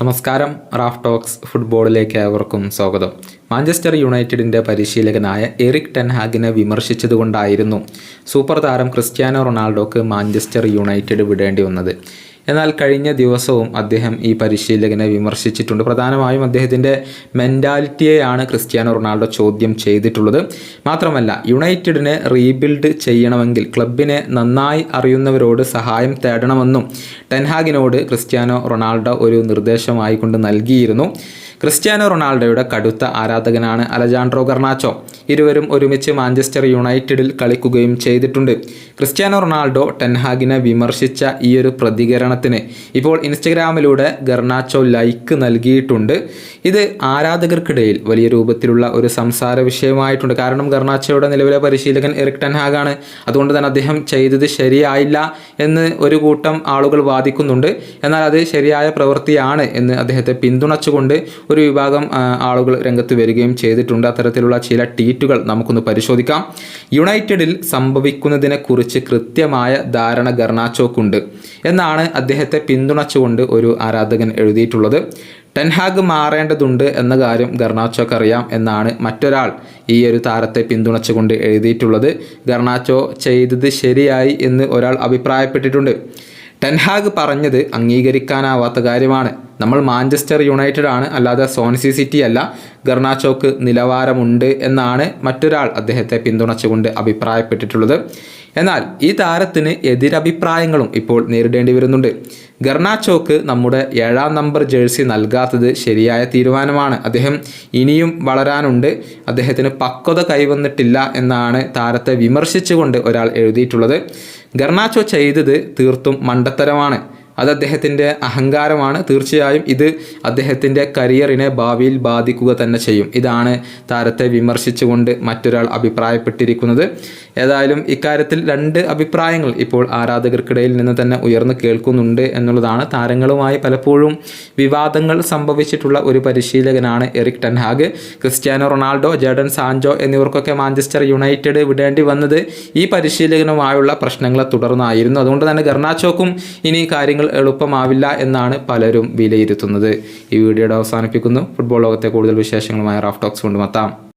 നമസ്കാരം Raf talks ഫുട്ബോളിലേക്ക് ഏവർക്കും സ്വാഗതം. മാഞ്ചസ്റ്റർ യുണൈറ്റഡിന്റെ പരിശീലകനായ എറിക് ടെൻഹാഗിനെ വിമർശിച്ചതുകൊണ്ടായിരുന്നു സൂപ്പർ താരം ക്രിസ്ത്യാനോ റൊണാൾഡോക്ക് മാഞ്ചസ്റ്റർ യുണൈറ്റഡ് വിടേണ്ടി വന്നത് എന്നാൽ കഴിഞ്ഞ ദിവസവും അദ്ദേഹം ഈ പരിശീലകനെ വിമർശിച്ചിട്ടുണ്ട്. പ്രധാനമായും അദ്ദേഹത്തിന്റെ മെന്റാലിറ്റിയെയാണ് ക്രിസ്ത്യാനോ റൊണാൾഡോ ചോദ്യം ചെയ്തിട്ടുള്ളത്. മാത്രമല്ല യുണൈറ്റഡിനെ റീബിൽഡ് ചെയ്യണമെങ്കിൽ ക്ലബിനെ നന്നായി അറിയുന്നവരോട് സഹായം തേടണമെന്നും ടെൻഹാഗിനോട് ക്രിസ്ത്യാനോ റൊണാൾഡോ ഒരു നിർദ്ദേശമായി കൊണ്ട് നൽകിയിരുന്നു. ക്രിസ്ത്യാനോ റൊണാൾഡോയുടെ കടുത്ത ആരാധകനാണ് അലജാൻഡ്രോ ഗർണാച്ചോ. ഇരുവരും ഒരുമിച്ച് മാഞ്ചസ്റ്റർ യുണൈറ്റഡിൽ കളിക്കുകയും ചെയ്തിട്ടുണ്ട്. ക്രിസ്ത്യാനോ റൊണാൾഡോ ടെൻഹാഗിനെ വിമർശിച്ച ഈ ഒരു പ്രതികരണത്തിന് ഇപ്പോൾ ഇൻസ്റ്റഗ്രാമിലൂടെ ഗർണാച്ചോ ലൈക്ക് നൽകിയിട്ടുണ്ട്. ഇത് ആരാധകർക്കിടയിൽ വലിയ രൂപത്തിലുള്ള ഒരു സംസാര വിഷയമായിട്ടുണ്ട്. കാരണം ഗർണാച്ചോയുടെ നിലവിലെ പരിശീലകൻ എറിക് ടെൻഹാഗാണ്. അതുകൊണ്ട് തന്നെ അദ്ദേഹം ചെയ്തത് ശരിയായില്ല എന്ന് ഒരു കൂട്ടം ആളുകൾ വാദിക്കുന്നുണ്ട്. എന്നാൽ അത് ശരിയായ പ്രവൃത്തിയാണ് എന്ന് അദ്ദേഹത്തെ പിന്തുണച്ചുകൊണ്ട് ഒരു വിഭാഗം ആളുകൾ രംഗത്ത് വരികയും ചെയ്തിട്ടുണ്ട്. അത്തരത്തിലുള്ള ചില ട്വീറ്റുകൾ നമുക്കൊന്ന് പരിശോധിക്കാം. യുണൈറ്റഡിൽ സംഭവിക്കുന്നതിനെക്കുറിച്ച് കൃത്യമായ ധാരണ ഗർണാച്ചോക്കുണ്ട്. എന്നാണ് അദ്ദേഹത്തെ പിന്തുണച്ചുകൊണ്ട് ഒരു ആരാധകൻ എഴുതിയിട്ടുള്ളത് ടെൻഹാഗ് മാറേണ്ടതുണ്ട് എന്ന കാര്യം ഗർണാച്ചോക്ക് അറിയാം എന്നാണ് മറ്റൊരാൾ ഈ ഒരു താരത്തെ പിന്തുണച്ചുകൊണ്ട് എഴുതിയിട്ടുള്ളത്. ഗർണാച്ചോ ചെയ്തത് ശരിയായി എന്ന് ഒരാൾ അഭിപ്രായപ്പെട്ടിട്ടുണ്ട്. ടെൻഹാഗ് പറഞ്ഞത് അംഗീകരിക്കാനാവാത്ത കാര്യമാണ്. നമ്മൾ മാഞ്ചസ്റ്റർ യുണൈറ്റഡ് ആണ് അല്ലാതെ സോൺസി സിറ്റി അല്ല. ഗർണാച്ചോക്ക് നിലവാരമുണ്ട് എന്നാണ് മറ്റൊരാൾ അദ്ദേഹത്തെ പിന്തുണച്ചുകൊണ്ട് അഭിപ്രായപ്പെട്ടിട്ടുള്ളത്. എന്നാൽ ഈ താരത്തിന് എതിരഭിപ്രായങ്ങളും ഇപ്പോൾ നേരിടേണ്ടി വരുന്നുണ്ട്. ഗർണാച്ചോക്ക് നമ്മുടെ ഏഴാം നമ്പർ ജേഴ്സി നൽകാത്തത് ശരിയായ തീരുമാനമാണ്. അദ്ദേഹം ഇനിയും വളരാനുണ്ട്. അദ്ദേഹത്തിന് പക്വത കൈവന്നിട്ടില്ല എന്നാണ് താരത്തെ വിമർശിച്ചുകൊണ്ട് ഒരാൾ എഴുതിയിട്ടുള്ളത്. ഗർണാച്ചോ ചെയ്തത് തീർത്തും മണ്ടത്തരമാണ്. അത് അദ്ദേഹത്തിന്റെ അഹങ്കാരമാണ്. തീർച്ചയായും ഇത് അദ്ദേഹത്തിന്റെ കരിയറിനെ ഭാവിയിൽ ബാധിക്കുക തന്നെ ചെയ്യും. ഇതാണ് താരത്തെ വിമർശിച്ചുകൊണ്ട് മറ്റൊരാൾ അഭിപ്രായപ്പെട്ടിരിക്കുന്നത്. ഏതായാലും ഇക്കാര്യത്തിൽ രണ്ട് അഭിപ്രായങ്ങൾ ഇപ്പോൾ ആരാധകർക്കിടയിൽ നിന്ന് തന്നെ ഉയർന്നു കേൾക്കുന്നുണ്ട് എന്നുള്ളതാണ്. താരങ്ങളുമായി പലപ്പോഴും വിവാദങ്ങൾ സംഭവിച്ചിട്ടുള്ള ഒരു പരിശീലകനാണ് Eric ten Hag. Cristiano Ronaldo Jadon Sancho എന്നിവർക്കൊക്കെ Manchester United വിടേണ്ടി വന്നത് ഈ പരിശീലകനുമായുള്ള പ്രശ്നങ്ങളെ തുടർന്നായിരുന്നു. അതുകൊണ്ട് തന്നെ ഗർണാച്ചോക്കും ഇനി കാര്യങ്ങൾ എളുപ്പമാവില്ല എന്നാണ് പലരും വിലയിരുത്തുന്നത്. ഈ വീഡിയോയുടെ അവസാനിപ്പിക്കുന്നു. ഫുട്ബോൾ ലോകത്തെ കൂടുതൽ വിശേഷങ്ങളുമായി റാഫ് ടോക്സ് കൊണ്ടുമെത്താം.